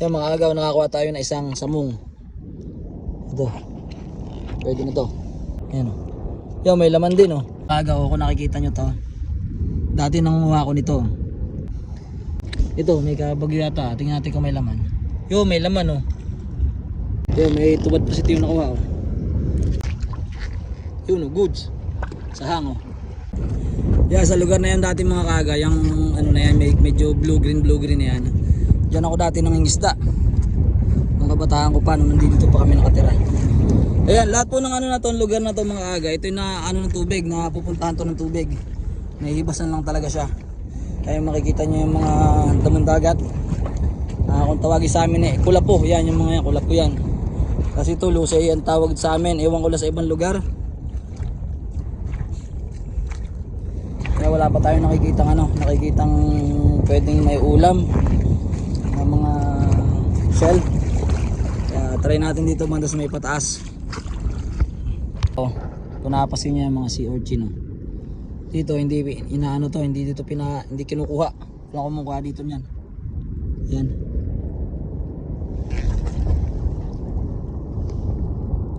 Yan mga agaw, nakakuha tayo ng isang samung. Ito. Pwede na to. Yan o. Yan, may laman din o. Agaw, kung nakikita nyo to. Dati nangunguha ko nito. Ito, may kabagyo yata. Tingnan natin kung may laman. Yo, may laman o. Yan, may tubad positive na kuha o. Yun o, goods. Sa hango. Yeah, sa lugar na yan dati mga kaga, yung ano na yan, may, medyo blue green blue green na yan. Diyan ako dati nang isda. Nung kabataan ko pa, nung nandito pa kami nakatira. Ayan, lahat po ng ano na to, lugar na to mga kaga, ito na ano ng tubig, na pupuntahan to ng tubig. Nahihibasan lang talaga siya. Kaya makikita nyo yung mga damang dagat. Ah, kung tawagin sa amin eh, kulapo, yan yung mga yan, kulapo yan. Kasi ito, lusay ang tawag sa amin, ewan ko lang sa ibang lugar. Kaya wala pa tayong nakikitang ano, nakikitang pwedeng may ulam shell. Kaya try natin dito banda sa may pataas. Oh, kung napasin niya yung mga sea urchin oh. Dito hindi inaano to, hindi dito pina hindi kinukuha. Wala kumukuha dito niyan. Yan.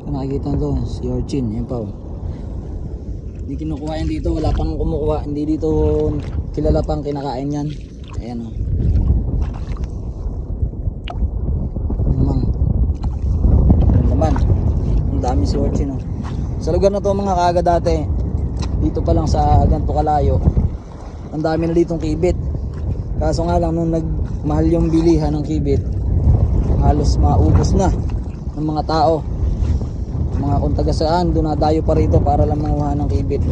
Kung nakikita to, sea urchin, yan pa oh. Hindi kinukuha yan dito, wala pang kumukuha. Hindi dito kilala pang kinakain yan. Ayan o. Mang. Ayan naman. Ang dami si Orchin o. Sa lugar na to mga kaga dati, dito pa lang sa ganito kalayo, ang dami na ditong kibit. Kaso nga lang nung nagmahal yung bilihan ng kibit, halos maubos na ng mga tao mga kung taga saan dunadayo pa rito para lang manguha ng kibit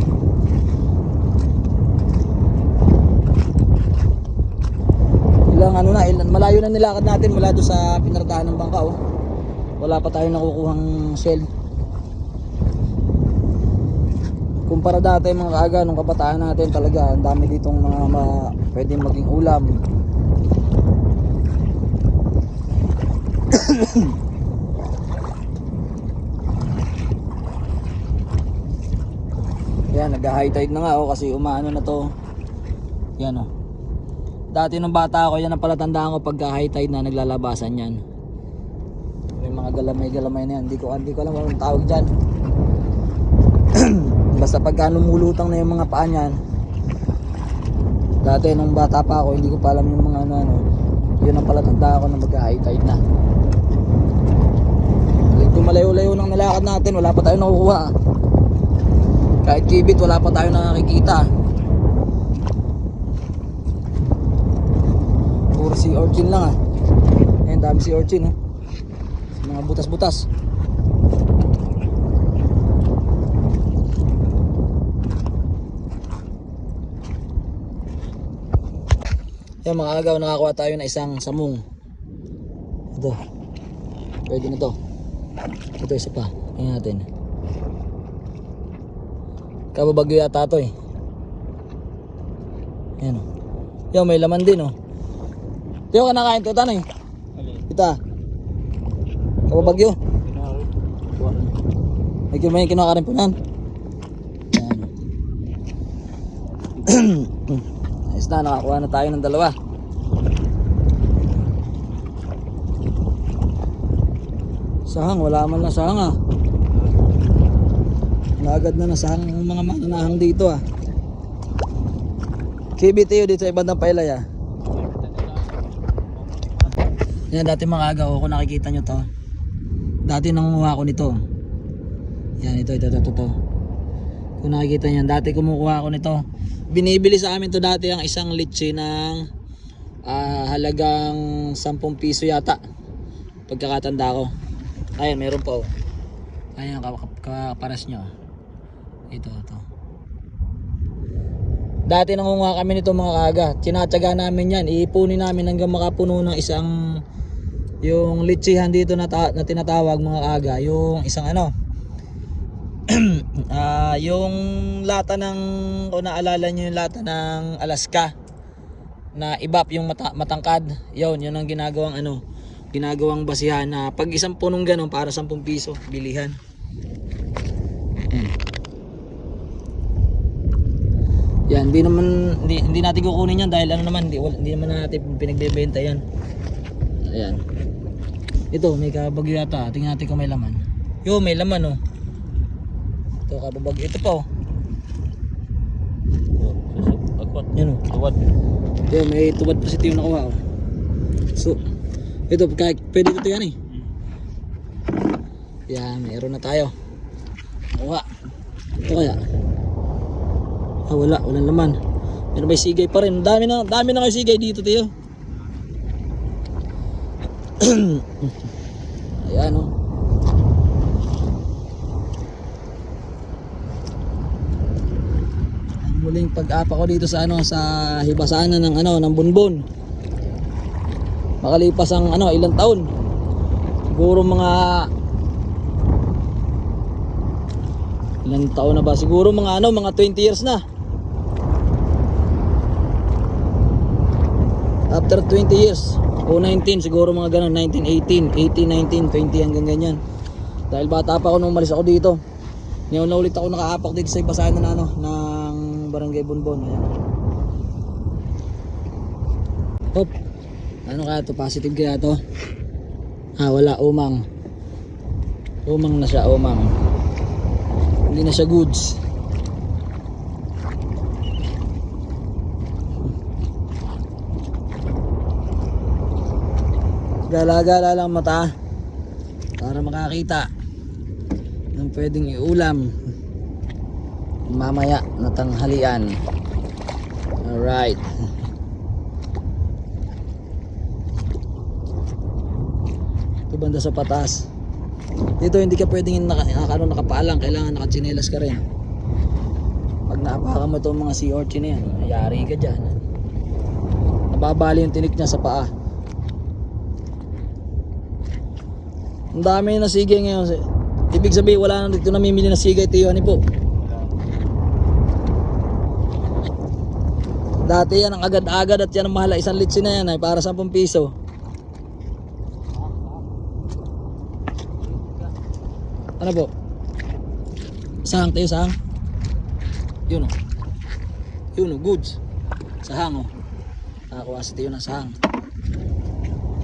ilang ano na ilan, malayo na nilakad natin mula doon sa pinardahan ng bangka oh. wala pa tayong nakukuhang shell kumpara dati mga kaaga nung kabataan natin talaga ang dami ditong mga ma, pwedeng maging ulam Yan, nag-high tide na nga oh kasi umaano na to. Yan oh. Dati nung bata ako, yan ang palatandaan ko pagka high tide na naglalabasan yan. May mga galamay-galamay na yan. Hindi ko, hindi ko alam anong tawag dyan. Basta pagka lumulutang na yung mga paa niyan. Dati nung bata pa ako, hindi ko pa alam yung mga ano ano. Yun ang palatandaan ko na mag-high tide na. Malayo-layo nang nalakad natin, wala pa tayong nakukuha. Kahit kibit, wala pa tayo nakakikita. Puro si urchin lang ah. Ayan, dami si urchin ah. Sa mga butas-butas. Yan mga agaw, nakakuha tayo ng isang samung. Ito. Pwede na to. Ito isa pa. Tingnan natin. Kababagyo yata to eh. Yan o. Yo, may laman din oh. Tiyo ka nakain to tanay. Kita. Kababagyo. May may kinuha ka rin po nan. Yan. Ayos na, nakakuha na tayo ng dalawa. Sahang, wala man na sahang ah. Nagad na nasahang ang mga mananahang dito ah. KBTO dito sa ibang pailay ah. Yan dati mga agaw kung nakikita nyo to. Dati nangunguha ko nito. Yan ito ito ito ito. ito. Kung nakikita nyo, dati kumukuha ako nito. Binibili sa amin to dati ang isang litchi ng ah, halagang 10 piso yata. Pagkakatanda ko. Ayan, meron pa oh. Ayan, kaparas nyo. Ito, ito. Dati nangunguha kami nito mga kaga. Tinatsaga namin yan. Iipunin namin hanggang makapuno ng isang yung litsihan dito na, na tinatawag mga kaga. Yung isang ano. ah yung lata ng kung naalala nyo yung lata ng Alaska na ibap yung mata- matangkad. Yun, yun ang ginagawang ano ginagawang basihan na pag isang punong ganun para 10 piso bilihan. Yan, hindi naman hindi, hindi natin kukunin yan dahil ano naman hindi, hindi naman natin pinagbebenta yan. Ayan. Ito, may kabagyo yata. Tingnan natin kung may laman. Yo, may laman oh. Ito, kababagyo. Ito pa oh. Oh, susok. Agpat. Yan oh. Tuwad. Ito, may positive na kuha oh. So, ito, kahit pwede ito yan eh. Yan, mayroon na tayo. Kuha. Ito kaya. Ah, wala. Walang laman. Meron may sigay pa rin. Dami na, dami na kayo sigay dito, tiyo. Ayan oh. Muling pag-apa ko dito sa ano sa hibasanan ng ano ng bunbon. Makalipas ang ano ilang taon. Siguro mga ilang taon na ba? Siguro mga ano mga 20 years na. After 20 years o 19 siguro mga ganun 19, 18, 18, 19, 20 hanggang ganyan. Dahil bata pa ako nung umalis ako dito. Ngayon na ulit ako nakaapak dito sa ibasahan na ano ng Barangay Bonbon. Ayan. Hop. Ano kaya to? Positive kaya to? Ah, wala. Umang. Umang na siya. Umang. Hindi na siya goods. Gala-gala lang mata para makakita ng pwedeng iulam. Mamaya na tanghalian alright. Ito banda sa patas dito hindi ka pwedeng naka, naka, ano, nakapaalang. Kailangan nakatsinelas ka rin. Pag naapakan mo itong mga sea urchin na yan ayari ka dyan. Nababali yung tinik niya sa paa. Ang dami na sige ngayon ibig sabihin wala na dito namimili na sigay tiyo ni po Dati yan ang agad-agad at yan ang mahal isang litsi na yan ay para 10 piso. Ano po? Sahang tayo sahang. Yun o. Yun o, goods. Sahang o. Nakakuha si Tiyo ng sahang.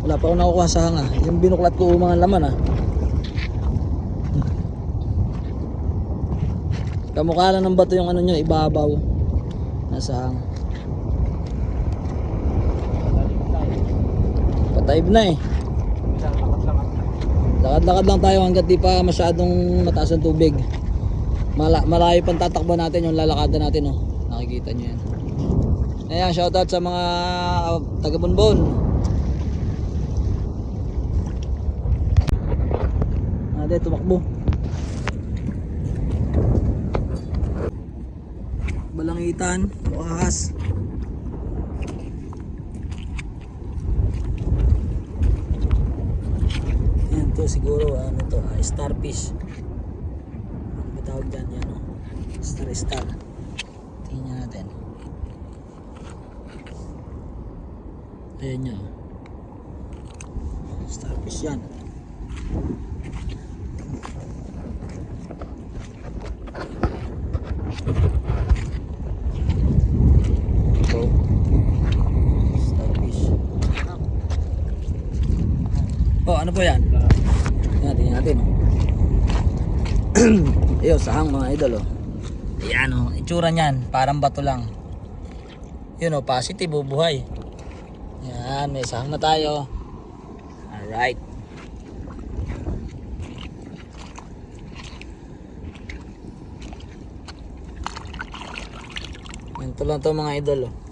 Wala pa ako nakukuha sahang ah. Yung binuklat ko mga laman ah. Kamukha lang ng bato yung ano nyo, ibabaw. Na sahang. Patayib na eh. Lakad-lakad lang tayo hanggat di pa masyadong mataas ang tubig. Mala malayo pang tatakbo natin yung lalakadan natin oh. Nakikita nyo yan. Ayan, shoutout sa mga uh, taga-Bonbon. Ate, tumakbo. Balangitan, bukas. Yan to siguro ano to, ah, starfish. Ano ba tawag dyan yan oh? Star star. Tingnan natin. Ayan niya. oh. Starfish yan. Ito. Starfish. Oh, ano po yan? Tingnan natin. Iyo, sahang mga idol oh. Ayan oh, itsura niyan, parang bato lang. Yun oh, positive oh, buhay. Yan, may sahang na tayo. Alright. Ganito lang to mga idol oh.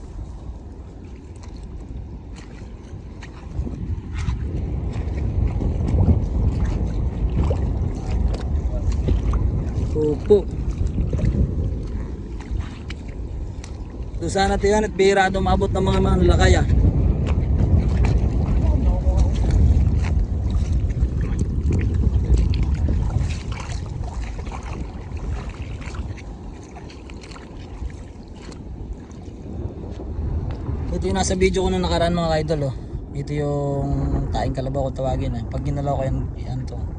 Opo. So sana tiyan at bihira ito maabot ng mga mga nalakaya. Ito yung nasa video ko nung nakaraan mga idol oh. Ito yung taing kalabaw ko tawagin eh. Pag ginalaw ko yan, yan to.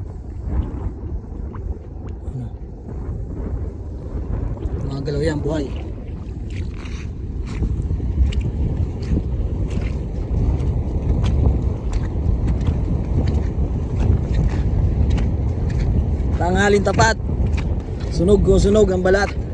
galaw yan, buhay. Tanghalin tapat. Sunog kung sunog ang balat.